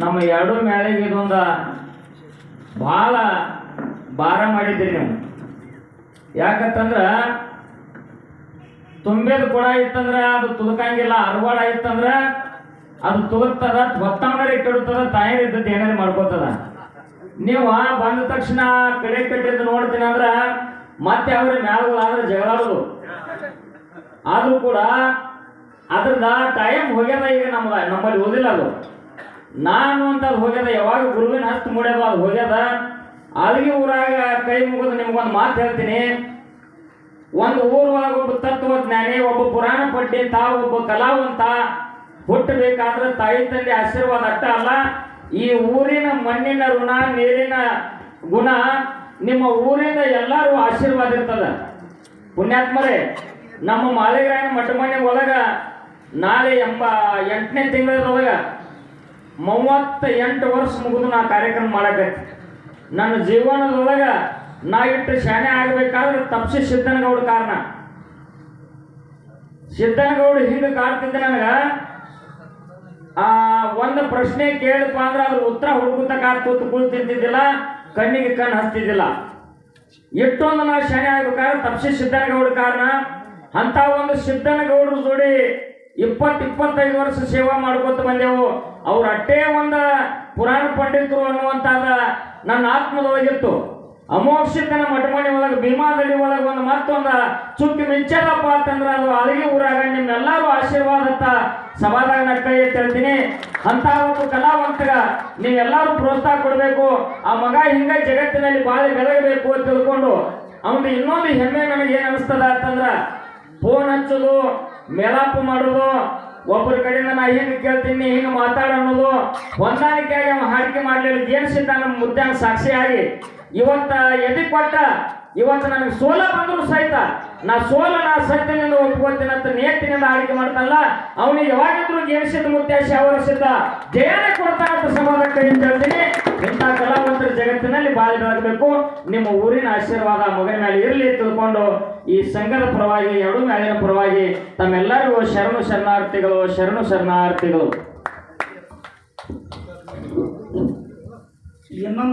ನಮ್ಮ ಎರಡು ಮ್ಯಾಳಿಗೆ ಇದೊಂದು ಭಾಳ ಭಾರ ಮಾಡಿದ್ದೀರಿ ನೀವು. ಯಾಕಂತಂದ್ರ ತುಂಬಿದ ಕೊಡ ಇತ್ತಂದ್ರ ಅದು ತುಲಕಂಗಿಲ್ಲ ಅರವಾಡ ಇತ್ತಂದ್ರೆ ಅದು ತುದುಕ್ತದ ಹೊತ್ತಂಗರಿ ಕೆಡುತ್ತದ ತಾಯಿ ಇದ್ದದ್ದು ಏನಾರು ಮಾಡ್ಕೋತದ. ನೀವು ಬಂದ ತಕ್ಷಣ ಕಡೆ ಕಟ್ಟಿದ್ದು ನೋಡ್ತೀನಿ ಅಂದ್ರ ಮತ್ತೆ ಅವ್ರ ಮ್ಯಾಲಾದ್ರೆ ಜಗಳಾಡೋದು ಆದರೂ ಕೂಡ ಅದ್ರದ ಟೈಮ್ ಹೋಗ್ಯದ ಈಗ ನಮ್ಗೆ ನಮ್ಮಲ್ಲಿ ಓದಿಲ್ಲ ಅದು. ನಾನು ಅಂತ ಹೋಗ್ಯದ, ಯಾವಾಗ ಗುರುವಿನ ಹಸ್ತ ಮುಡ್ಯದ ಅದು ಹೋಗ್ಯದ. ಅಲ್ಲಿಗೆ ಊರಾಗ ಕೈ ಮುಗಿದು ನಿಮ್ಗೊಂದು ಮಾತು ಹೇಳ್ತೀನಿ. ಒಂದು ಊರೊಳಗೆ ಒಬ್ಬ ತತ್ವಜ್ಞಾನಿ ಒಬ್ಬ ಪುರಾಣ ಪಂಡಿತ, ಒಬ್ಬ ಕಲಾವಂತ. ಹುಟ್ಟಬೇಕಾದ್ರೆ ತಾಯಿ ತಂದೆ ಆಶೀರ್ವಾದ ಅಟ್ಟ ಅಲ್ಲ, ಈ ಊರಿನ ಮಣ್ಣಿನ ಋಣ, ನೀರಿನ ಗುಣ ನಿಮ್ಮ ಊರಿನ ಎಲ್ಲರೂ ಆಶೀರ್ವಾದ ಇರ್ತದ. ಪುಣ್ಯಾತ್ಮರೇ, ನಮ್ಮ ಮಾಲೆಗ್ರಾಮ ಮಠಮನೆ ಒಳಗ ನಾಳೆ ಎಂಬ ಎಂಟನೇ ತಿಂಗಳದೊಳಗ ಮೂವತ್ತ ಎಂಟು ವರ್ಷ ಮುಗಿದು ನಾ ಕಾರ್ಯಕ್ರಮ ಮಾಡಕತ್ತಿ. ನನ್ನ ಜೀವನದೊಳಗ ನಾ ಇಟ್ಟು ಶಾಣೆ ಆಗಬೇಕಾದ್ರೆ ತಪ್ಸಿ ಸಿದ್ದನಗೌಡ ಕಾರಣ. ಸಿದ್ದನಗೌಡ ಹಿಂಗೆ ಕಾಡ್ತಿದ್ದೆ ನನಗ, ಆ, ಒಂದು ಪ್ರಶ್ನೆ ಕೇಳಪ್ಪ ಅಂದ್ರೆ ಅದ್ರ ಉತ್ತರ ಹುಡುಕುತ್ತ ಕೂತು ಕುಳಿತಿದ್ದಿದ್ದಿಲ್ಲ ಕಣ್ಣಿಗೆ ಕಣ್ಣು ಹಚ್ತಿದ್ದಿಲ್ಲ. ಇಟ್ಟೊಂದು ನಾವು ಶಾಣೆ ಆಗ್ಬೇಕಾದ್ರೆ ತಪ್ಸಿ ಸಿದ್ದನಗೌಡ ಕಾರಣ. ಅಂತ ಒಂದು ಸಿದ್ದನಗೌಡರ ಜೋಡಿ ಇಪ್ಪತ್ತು ಇಪ್ಪತ್ತೈದು ವರ್ಷ ಸೇವಾ ಮಾಡ್ಕೊತ ಬಂದೆವು. ಅವ್ರ ಅಟ್ಟೇ ಒಂದು ಪುರಾಣ ಪಂಡಿತರು ಅನ್ನುವಂಥದ್ದು ನನ್ನ ಆತ್ಮದೊಳಗಿತ್ತು. ಅಮೋಕ್ಷಿತನ ಮಟಮಣಿ ಒಳಗೆ ಭೀಮಾದಳಿ ಒಳಗೆ ಒಂದು ಮತ್ತೊಂದು ಚುಕ್ಕಿ ಮಿಂಚದಪ್ಪ ಅಂತಂದ್ರೆ ಅದು ಅಲ್ಲಿಗೆ ಊರಾಗ ನಿಮ್ಮೆಲ್ಲರೂ ಆಶೀರ್ವಾದತ್ತ ಸಭಾದಾಗ ನಾ ಕೈ ಅಂತ ಒಂದು ಕಲಾವಂತಗ ನೀವೆಲ್ಲರೂ ಪ್ರೋತ್ಸಾಹ ಕೊಡಬೇಕು. ಆ ಮಗ ಹಿಂಗೆ ಜಗತ್ತಿನಲ್ಲಿ ಬಾಳಿ ಬೆಳಗಬೇಕು ಅಂತ ತಿಳ್ಕೊಂಡು ಅವನು ಇನ್ನೊಂದು ಹೆಮ್ಮೆ ನನಗೆ ಏನು ಅನಿಸ್ತದ ಅಂತಂದ್ರ ಫೋನ್ ಹಚ್ಚೋದು ಮೇಲಾಪ ಮಾಡೋದು, ಒಬ್ಬರ ಕಡೆಯಿಂದ ನಾ ಹಿಂಗೆ ಕೇಳ್ತೀನಿ, ಹಿಂಗೆ ಮಾತಾಡ ಅನ್ನೋದು, ಹೊಂದಾಣಿಕೆಯಾಗಿ ಅವ್ನು ಹಾಡಿಕೆ ಮಾಡಲಿಲ್ಲ. ಜೇನ್ಸಿದ್ದ ನಮ್ಮ ಮುದ್ದೆ ಸಾಕ್ಷಿಯಾಗಿ ಇವತ್ತ ಎದಿ ಕೊಟ್ಟ? ಇವತ್ತು ನನಗೆ ಸೋಲ ಬಂದರೂ ಸಹಿತ. ನಾ ಸೋಲ, ನಾ ಸತ್ಯನಿಂದ ಒಪ್ಕೋತೀನಿ ಅಂತ ನೇತಿನಿಂದ ಆಡಿಕೆ ಮಾಡ್ತಾನಲ್ಲ, ಅವನಿಗೆ ಯಾವಾಗಿದ್ರು ಜೇನ್ಸಿದ್ದ ಮುತ್ಯಾಶಿ ಅವರ ಸಿದ್ಧ? ಜಯನೇ ಕೊಡ್ತಾನಂತ ಅಂತ ಹೇಳ್ತೀನಿ. ಇಂಥ ಕಲಾವಂತರ ಜಗತ್ತಿನಲ್ಲಿ ಬಾಳಿ ಬೆಳಗಬೇಕು ನಿಮ್ಮ ಊರಿನ ಆಶೀರ್ವಾದ ಮಗನ ಮೇಲೆ ಇರಲಿ ತಿಳ್ಕೊಂಡು ಈ ಸಂಘದ ಪರವಾಗಿ, ಎರಡು ಮೇಲಿನ ಪರವಾಗಿ ತಮ್ಮೆಲ್ಲರಿಗೂ ಶರಣು ಶರಣಾರ್ಥಿಗಳು ಶರಣು ಶರಣಾರ್ಥಿಗಳು. ಇನ್ನೊಂದು